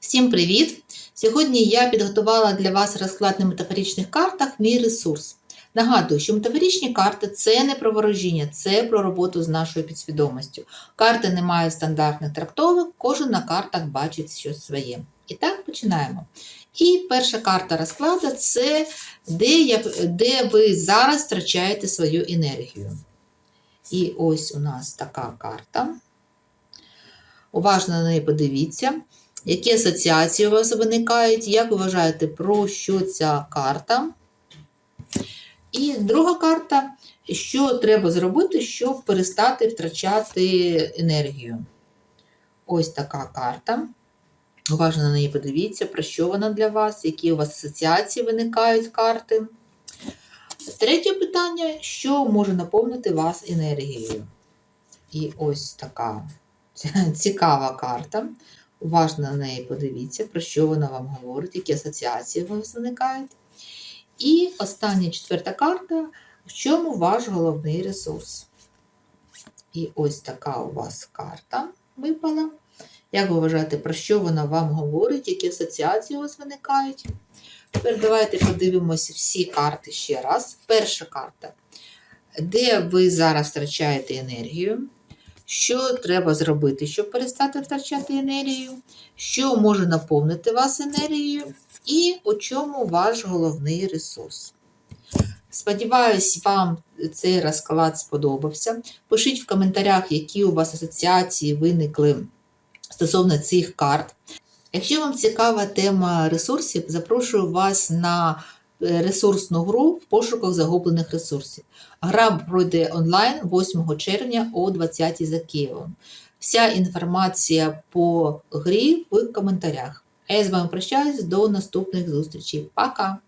Всім привіт! Сьогодні я підготувала для вас розклад на метафоричних картах Мій ресурс. Нагадую, що метафоричні карти це не про ворожіння, це про роботу з нашою підсвідомістю. Карти не мають стандартних трактовок, кожен на картах бачить щось своє. І так починаємо. І перша карта розкладу це де, я, де ви зараз втрачаєте свою енергію. І ось у нас така карта. Уважно на неї подивіться. Які асоціації у вас виникають? Як вважаєте, про що ця карта? І друга карта, що треба зробити, щоб перестати втрачати енергію. Ось така карта. Уважно на неї подивіться, про що вона для вас, які у вас асоціації виникають карти. Третє питання: що може наповнити вас енергією? І ось така цікава карта. Уважно на неї подивіться, про що вона вам говорить, які асоціації у вас виникають. І остання четверта карта, в чому ваш головний ресурс. І ось така у вас карта випала. Як ви вважаєте, про що вона вам говорить, які асоціації у вас виникають? Тепер давайте подивимося всі карти ще раз. Перша карта. Де ви зараз втрачаєте енергію? Що треба зробити, щоб перестати втрачати енергію? Що може наповнити вас енергією? І у чому ваш головний ресурс? Сподіваюсь, вам цей розклад сподобався. Пишіть в коментарях, які у вас асоціації виникли стосовно цих карт. Якщо вам цікава тема ресурсів, запрошую вас на ресурсну гру в пошуках загублених ресурсів. Гра пройде онлайн 8 червня о 20 за Києвом. Вся інформація по грі в коментарях. А я з вами прощаюсь до наступних зустрічей. Пока!